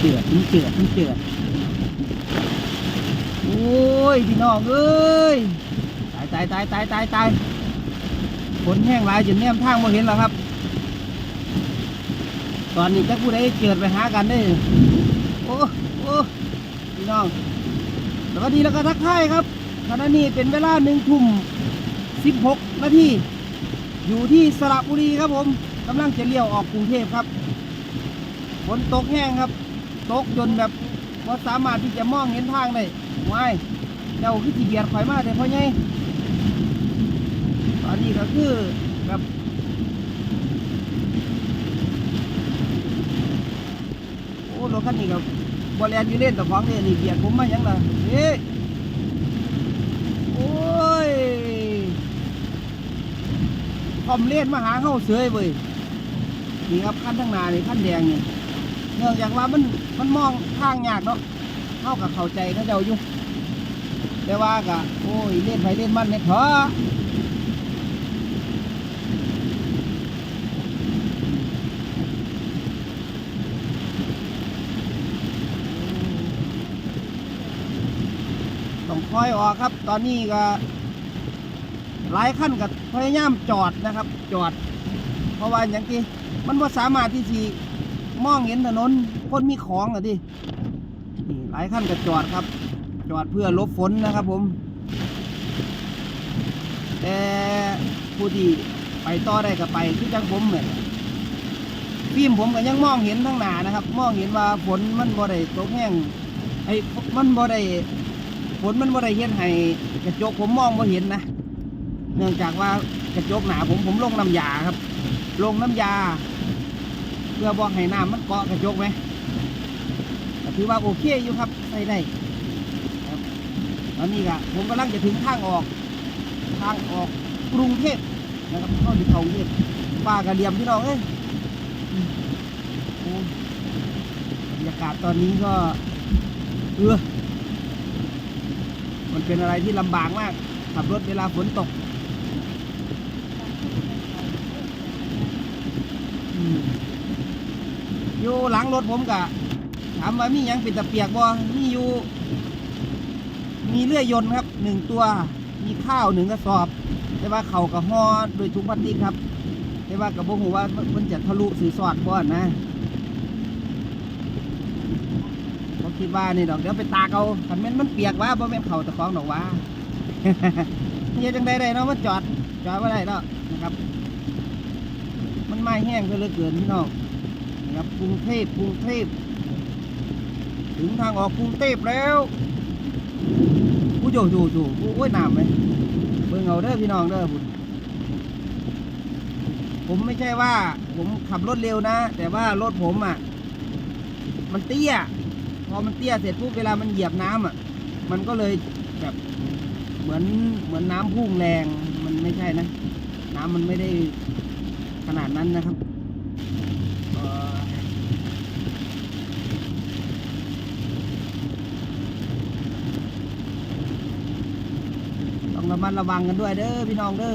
เจือดมันเจือดมันเจือดโอ้ยพี่น้องเอ้ยตายตายตายตายตายตายฝนแห้งหลายจนแนมทางมาเห็นแล้วครับ ตอนนี้จักผู้ใดเกิดไปหากันได้โอ้โอ้พี่น้องสวัสดีแล้วก็ทักทายครับขณะนี้เป็นเวลาหนึ่งทุ่มสิบหกนาทีอยู่ที่สระบุรีครับผมกำลังจะเลี้ยวออกกรุงเทพครับฝนตกแห้งครับ ตกจนแบบว่าสามารถที่จะมองเห็นทางได้ว้ายเจ้าคือที่เบียดข่อยมาแต่พ่อไงตอนนี้ก็คือแบบโอ้รถคันนี้กับบอลแลนอยู่เล่นแต่ของเนี่ยนี่เบียดผมมาหยังล่ะเฮ้ยโอ้ยคอมเล่นมาหาเข้าเสือยเว้ยนี่ครับขั้นทั้งนานี่ขั้นแดงนี่ เนื่องจากว่ามันมันมองทางยากเนาะเข้ากับเข้าใจเขาเจ้าอยู่แต่ว่ากะโอ้ยเล่นไปเล่นมันเนี่ยเถอะต้องคอยออกครับ ตอนนี้ก็หลายขั้นกับพยายามจอดนะครับ จอด เพราะว่าอย่างที่มันว่าสามารถที่จะ มองเห็นถนนคนมีของอะดินี่หลายขั้นก็จอดครับ จอดเพื่อลบฝนนะครับผม แต่ผู้ที่ไปต่อได้ก็ไปคือจังผมเนี่ยฟิล์มผมก็ยังมองเห็นทั้งหนานะครับ มองเห็นว่าฝนมันบ่ได้ตกแห้งไอ้มันบ่ได้ฝนมันบ่ได้เห็นให้กระจกผมมองบ่เห็นนะเนื่องจากว่ากระจกหนาผมผมลงน้ำยาครับ ลงน้ำยา พื่อบอกให้น้ำมันเกาะกระจกไหมถือว่าโอเคอยู่ครับใช้ได้ครับตอนนี้ก็ผมกำลังจะถึงทางออก ทางออกกรุงเทพนะครับเข้าที่เขากรุงเทพป้ากระเดียมพี่น้องเอ้ยอืมโอ้บรรยากาศตอนนี้ก็เออมันเป็นอะไรที่ลำบากมาก ขับรถเวลาฝนตกอืม อยู่หลังรถผมกะถามว่ามียังเป็นตะเปียกบ่มีอยู่ มีเลื่อยยนต์ครับหนึ่งตัว มีข้าวหนึ่งกระสอบ แต่ว่าเขากับห่อโดยถุงพลาสติกครับ แต่ว่ากับโบหูว่ามันจะทะลุสื่อสอดบ่นะผมคิดว่านี่ดอกเดี๋ยวไปตากเอาคันแม่นมันเปียกว่าบ่แม่นเขาตะของดอกว่าเฮียจังได้ได้เนาะมันจอดจอดไ่ได้เนาะนะครับ มันไม่แห้งก็เลยเกินพี่น้อง นะครับกรุงเทพกรุงเทพถึงทางออกกรุงเทพแล้วผู้โจโจโจโอ้ยน้ำไหมเบิ่งเอาเด้อพี่น้องเด้อบุญผมไม่ใช่ว่า ผมขับรถเร็วนะ แต่ว่ารถผมอะ มันเตี้ย พอมันเตี้ยเสร็จปุ๊บเวลามันเหยียบน้ำอะ มันก็เลยแบบเหมือนเหมือนน้ำพุ่งแรง มันไม่ใช่นะ น้ำมันไม่ได้ขนาดนั้นนะครับเอ่อต้อง ระมัดระวังกันด้วยเด้อพี่น้องเด้อ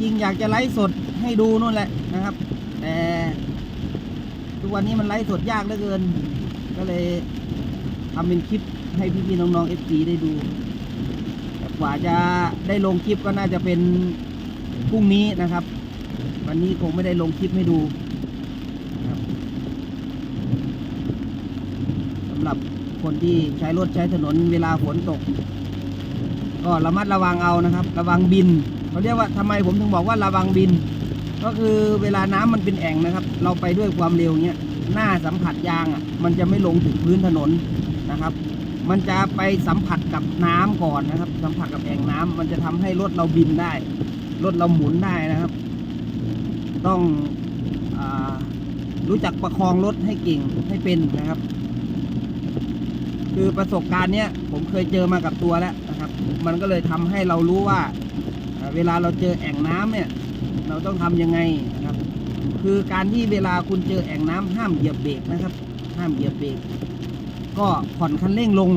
จริงอยากจะไลฟ์สดให้ดูนู่นแหละนะครับ แต่ทุกวันนี้มันไลฟ์สดยากเหลือเกิน ก็เลยทำเป็นคลิปให้พี่ๆน้องๆ FC ได้ดูกว่าจะได้ลงคลิปก็น่าจะเป็นพรุ่งนี้นะครับ วันนี้คงไม่ได้ลงคลิปให้ดูนะครับสำหรับคนที่ใช้รถใช้ถนนเวลาฝนตก ก็ระมัดระวังเอานะครับ ระวังบินเขาเรียกว่าทำไมผมถึงบอกว่าระวังบิน ก็คือเวลาน้ำมันเป็นแอ่งนะครับ เราไปด้วยความเร็วเนี้ยหน้าสัมผัสยางอะ มันจะไม่ลงถึงพื้นถนนนะครับ มันจะไปสัมผัสกับน้ำก่อนนะครับ สัมผัสกับแอ่งน้ำมันจะทำให้รถเราบินได้รถเราหมุนได้นะครับ ต้องอรู้จักประคองรถให้เก่งให้เป็นนะครับ คือประสบการณ์เนี้ยผมเคยเจอมากับตัวแล้วนะครับ มันก็เลยทำให้เรารู้ว่า เวลาเราเจอแอ่งน้ำเนี่ย เราต้องทำยังไงนะครับ คือการที่เวลาคุณเจอแอ่งน้ำห้ามเหยียบเบรกนะครับ ห้ามเหยียบเบรกก็ผ่อนคันเร่งลง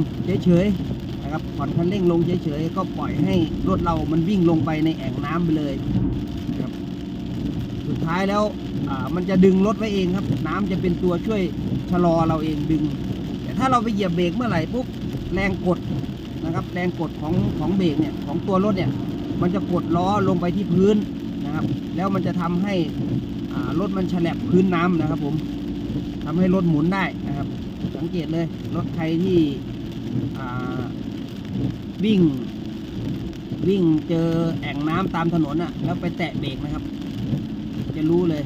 เฉยๆนะครับ ผ่อนคันเร่งลงเฉยๆก็ปล่อยให้รถเรามันวิ่งลงไปในแอ่งน้ำไปเลยครับ สุดท้ายแล้วอ่ามันจะดึงรถไว้เองครับ น้ำจะเป็นตัวช่วยชะลอเราเองดึง ถ้าเราไปเหยียบเบรกเมื่อไหร่ปุ๊บแรงกดนะครับแรงกดของของเบรกเนี่ยของตัวรถเนี่ยมันจะกดล้อลงไปที่พื้นนะครับ แล้วมันจะทำให้รถมันฉลับพื้นน้ำนะครับ ผมทำให้รถหมุนได้นะครับ สังเกตเลยรถใครที่วิ่งวิ่งเจอแอ่งน้ำตามถนนอะแล้วไปแตะเบรกนะครับ จะรู้เลย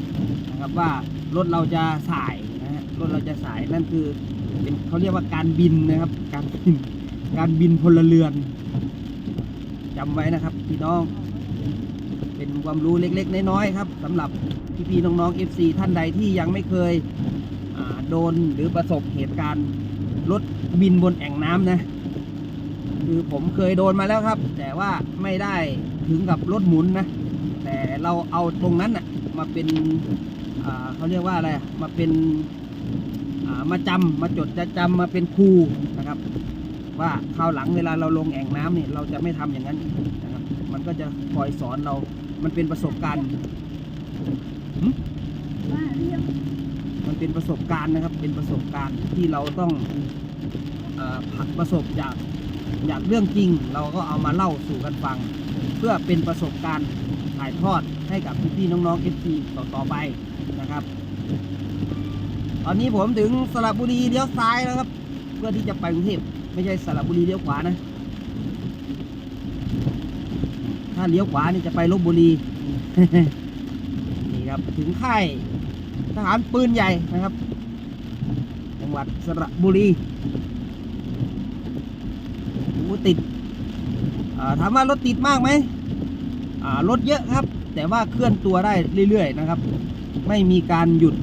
นะครับว่ารถเราจะสายนะฮะรถเราจะสายนั่นคือ เป็นเขาเรียกว่าการบินนะครับ การบินการบินพลเรือนจำไว้นะครับพี่น้อง เป็นความรู้เล็กๆน้อยๆครับสำหรับพี่ๆน้องๆ FC ท่านใดที่ยังไม่เคยโดนหรือประสบเหตุการณ์รถบินบนแอ่งน้ำนะคือผมเคยโดนมาแล้วครับ แต่ว่าไม่ได้ถึงกับรถหมุนนะ แต่เราเอาตรงนั้นนะมาเป็นเขาเรียกว่าอะไรมาเป็น มาจำมาจดจะจำมาเป็นครูนะครับ ว่าคราวหลังเวลาเราลงแอ่งน้ำเนี่ยเราจะไม่ทำอย่างนั้นนะครับ มันก็จะคอยสอนเรา มันเป็นประสบการณ์มันเป็นประสบการณ์นะครับ เป็นประสบการณ์ที่เราต้องเออประสบจากจากเรื่องจริง เราก็เอามาเล่าสู่กันฟัง เพื่อเป็นประสบการณ์ถ่ายทอดให้กับพี่ๆน้องๆ FC ต่อต่อไปนะครับ อนนี้ผมถึงสระบุรีเลี้ยวซ้ายแล้วครับ เพื่อที่จะไปกรุงเทพไม่ใช่สระบุรีเลี้ยวขวานะ ถ้าเลี้ยวขวานี่จะไปลบบุรี นี่ครับถึงค่ายทหารปืนใหญ่นะครับ จังหวัดสระบุรีติดถามว่ารถติดมากไหมรถเยอะครับ แต่ว่าเคลื่อนตัวได้เรื่อยๆนะครับ ไม่มีการหยุด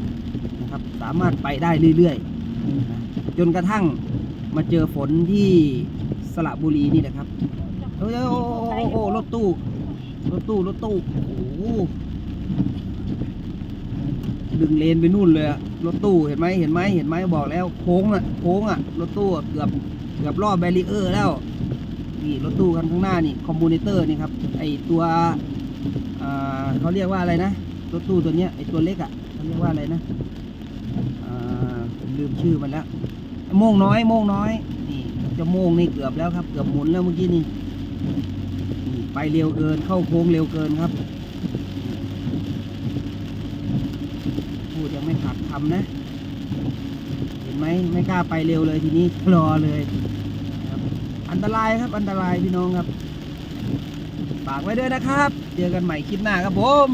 นะครับ สามารถไปได้เรื่อยๆนะจนกระทั่งมาเจอฝนที่สระบุรีนี่นะครับโอ้โหโอ้โหโอ้โหรถตู้รถตู้รถตู้โอ้โหดึงเลนไปนู่นเลยอะรถตู้เห็นไหมเห็นไหมเห็นไหมบอกแล้วโค้งอะโค้งอะรถตู้เกือบเกือบรอบแบรีเออร์แล้วนี่รถตู้คันข้างหน้านี่คอมมูเนเตอร์นี่ครับไอตัวเขาเรียกว่าอะไรนะรถตู้ตัวเนี้ยไอตัวเล็กอะเขาเรียกว่าอะไรนะ ผมลืมชื่อมันแล้วโม่งน้อยโม่งน้อยนี่จะโม่งนี่เกือบแล้วครับ เกือบหมุนแล้วเมื่อกี้นี่ไปเร็วเกินเข้าโค้งเร็วเกินครับพูดยังไม่ขาดคำนะ เห็นไหมไม่กล้าไปเร็วเลยทีนี้รอเลยอันตรายครับอันตรายพี่น้องครับฝากไว้ด้วยนะครับ เจอกันใหม่คลิปหน้าครับผม